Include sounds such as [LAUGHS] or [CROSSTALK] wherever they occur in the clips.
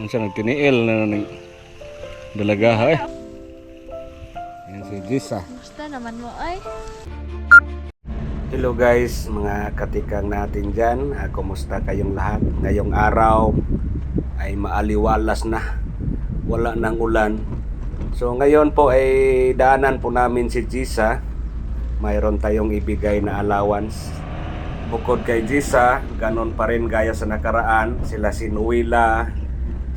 Unsa nagtiniil na ng dalaga ha eh. Yan si Jisa. Gusto naman mo ay. Hello guys, mga katikang natin dyan. Ah, kumusta kayong lahat? Ngayong araw ay maaliwalas na. Wala nang ulan. So ngayon po ay daanan po namin si Jisa. Mayroon tayong ibigay na allowance. Bukod kay Jisa, ganon pa rin gaya sa nakaraan. Sila si Nuila,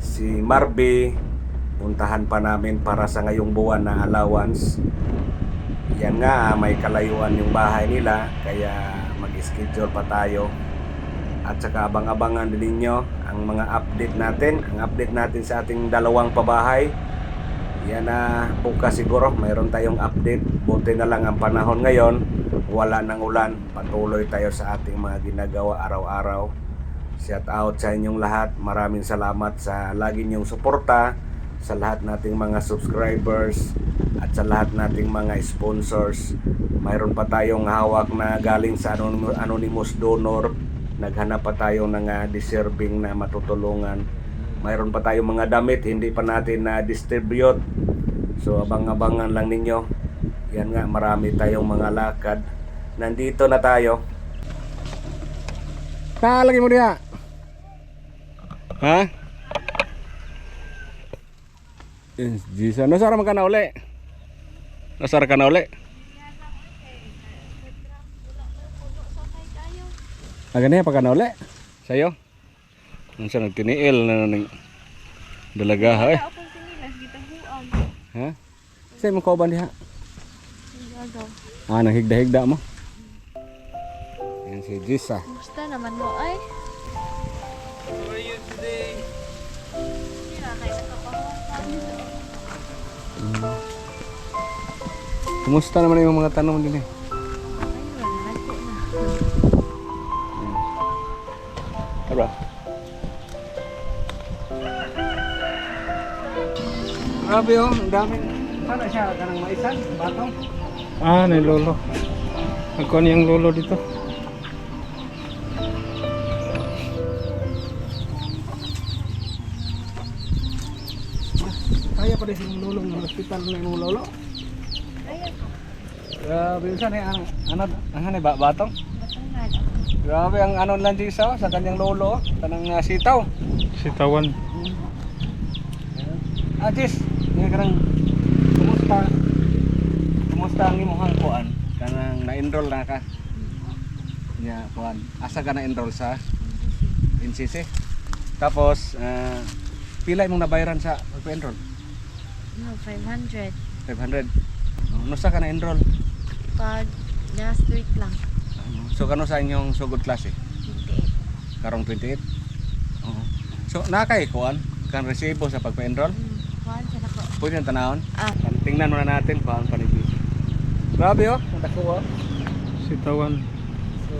si Marby. Puntahan pa namin para sa ngayong buwan na allowance. Yan nga, may kalayuan yung bahay nila, kaya mag-schedule pa tayo. At saka abang-abangan din ninyo ang mga update natin, ang update natin sa ating dalawang pabahay. Yan na bukas siguro, mayroon tayong update. Buti na lang ang panahon ngayon, wala nang ulan. Patuloy tayo sa ating mga ginagawa araw-araw. Shout out sa inyong lahat. Maraming salamat sa lagi niyong suporta sa lahat nating mga subscribers at sa lahat nating mga sponsors. Mayroon pa tayong hawak na galing sa anonym- anonymous donor. Naghanap pa tayo ng ah, deserving na matutulungan. Mayroon pa tayong mga damit hindi pa natin na distribute. So abang-abangan lang ninyo. Yan nga marami tayong mga lakad. Nandito na tayo. Kalagi mo diya. Ha? Jisa. Nasara man ka na uli? Nasara ka na uli? Ah, ganyan pa ka na uli? Sa'yo? Ang sa nagtiniil na ng dalaga ha eh. Ha? Sa'yo mo kauban diha? Ah, naghigda-higda mo. Yan si Jisa. Gusto naman mo ay. How are you today? Kumusta naman yung mga tanong din eh? Tara. Grabe oh, ang dami. Sana siya kanang maisan, batong. Ah, may lolo. Ako yung lolo dito. Kaya pa rin yung lulong ng hospital na yung lolo. Grabe yun sana ang ano, ang ano ba batong? batangan. Grabe ang ano lang di sa sa kanyang lolo, kanang uh, sitaw. Sitawan. Ah, Jis, nga kanang kumusta? Kumusta ang imong kuan? Kanang na-enroll na ka? Nya kuan. Asa ka na-enroll sa NCC? Tapos ah, pila imong nabayaran sa pag-enroll? No, 500. 500. Oh, Nusa ka na-enroll? Pag last week lang. So kano sa inyong sugod klase? 28. Karong 28? Oo. So nakay kuan kan resibo sa pagpa-enroll? Kuhaan siya nako. Pwede yung tanahon? Ah, Tingnan muna natin kung ano pa ni Jis. Grabe oh, ang dako oh. Sitawan. So,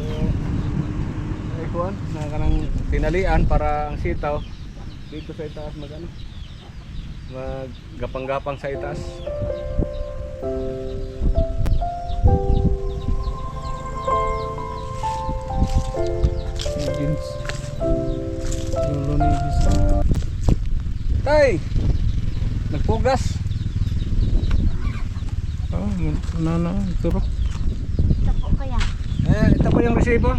ay kuan, na kanang tinalian para ang sitaw dito sa itaas mag ano, mag gapang-gapang sa itaas. Jeans. Lolo ni Bisa. Tay! Nagpugas! Ah, na na. Turo. ito po kaya. Eh, ito po yung resibo.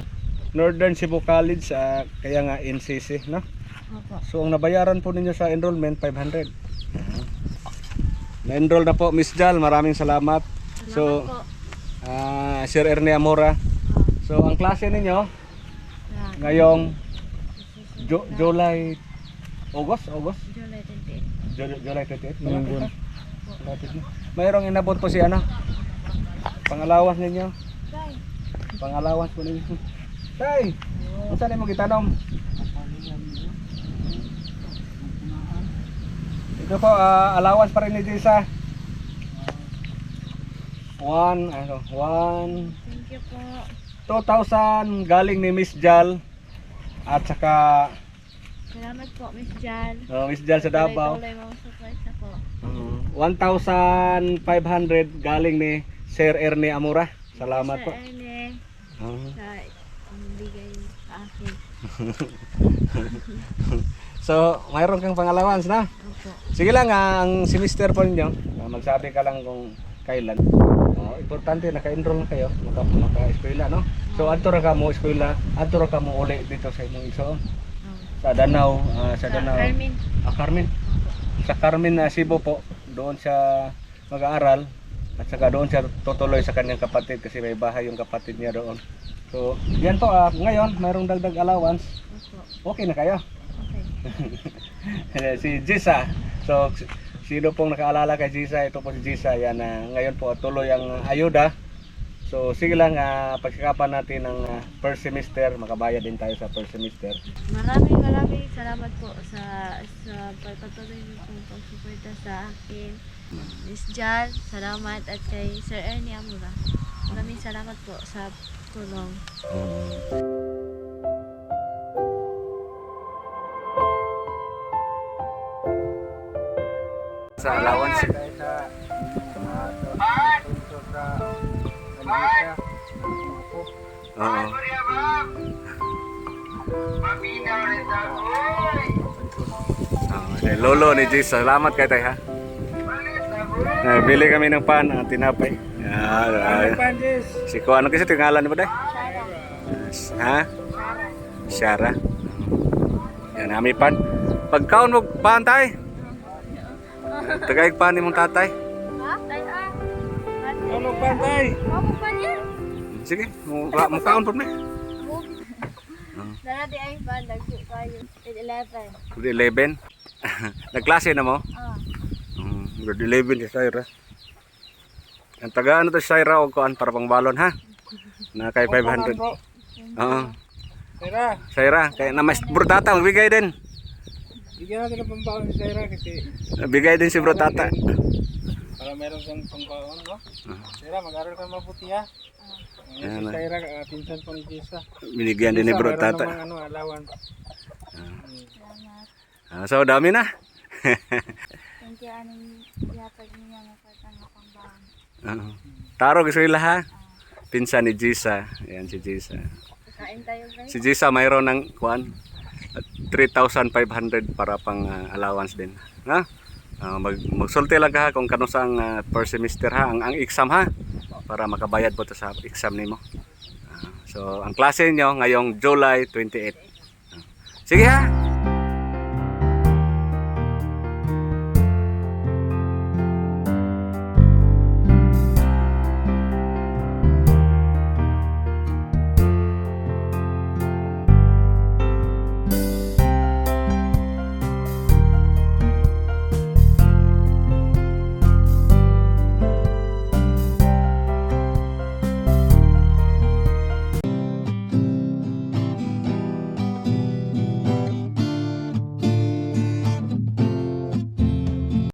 Northern Cebu College, ah, kaya nga NCC, no? Opo. So, ang nabayaran po ninyo sa enrollment, 500. Na-enroll na po, Miss Jal. Maraming salamat. Salamat So, po. ah, Sir Ernie Amora. So, ang klase ninyo, Ah, ngayong Ju- July, August, August, July 28. Ju- July 28. Ngayong Malapit buwan. na. Malapit na. Mayroong inabot po si ano, pangalawas ninyo, pangalawas po ninyo. Tay, kung saan mo gitanong? Ito po, ah, allowance pa rin ni Jisa. One, ano, one, Thank you po. 2,000 galing ni Miss Jal at saka Salamat po, Miss Jan. uh, Miss Jal sa Davao. Tuloy-tuloy surprise ako. Uh, 1,500 galing ni Sir Ernie Amura. Salamat po. Sa Erne, Uh, sa bigay sa akin. [LAUGHS] So, mayroon kang pang-allowance na? Opo. Sige lang, ah, ang semester po ninyo, ah, magsabi ka lang kung kailan. Oh, importante, naka-enroll na kayo, maka, maka-eskwela, no? So, adto ra ka mo eskwela, adto ra ka mo uli dito sa imong igsoon. Oh. Sa Danau, ah, sa Sa Danau. Carmen. Ah, Carmen. Sa Carmen na Cebu po, doon siya mag-aaral at saka doon siya tutuloy sa kanyang kapatid kasi may bahay yung kapatid niya doon. So, yan po, ah, ngayon, mayroong dagdag allowance. Opo. Okay na kayo. Okay. si Jisa. So, sino pong nakaalala kay Jisa? Ito po si Jisa. Yan, ah, ngayon po tuloy ang ayuda. So, sige lang, uh, pagsikapan natin ng ah, first semester. Makabayad din tayo sa first semester. Maraming maraming salamat po sa sa pagpatuloy niyo pong pagsuporta sa akin. Miss Jan, salamat at kay Sir Ernie Amura. Maraming salamat po sa tulong. Sa allowance. Oo. Oh, lolo ni Jis, salamat kay tay ha. Ah, bili kami ng pan, ah, tinapay. Ah, ah, si ko ano kasi tingalan ni ba day? Ha? Shara. Yan nami pan. Pagkaon mo pan tay. Tagay pan ni mong tatay. Ha? Tay ah. Ano pantay? Ako pa niya? Sige, mo mo kaon po ni. Dara di ay ba nagsu kayo. 11. Grade 11. [LAUGHS] Nagklase na mo? Ah. Mm, grade 11 si Syra. Ang taga ano to si Syra o kuan para pang balon ha? Na kay 500. Oo. Tara, Syra, kay na mas brutata magbigay din. Bigyan natin ng pambaon si Zaira kasi Bigay din si brutata. para meron kang pambaon, no? Zaira, mag-aral ka mabuti ha. Ayan Ayan si na. Zaira, uh, pinsan po ni Jessa. Binigyan din ni Jessa, brutata. Meron ano, allowance. Salamat. Ah, so dami na. [LAUGHS] Thank you anong yatag niya patang akong bang. Oo. Taro gusto nila ha. Pinsan ni Jisa. Ayan si Jisa. Kain tayo guys. Si Jisa mayroon ng kuan 3,500 para pang ah, allowance din. Ha? Ah, mag magsulti lang ha kung kano sa ang ah, first semester ha, ang, ang exam ha para makabayad po to sa exam nimo. Ah, so ang klase niyo ngayong July 28. Ah, sige ha.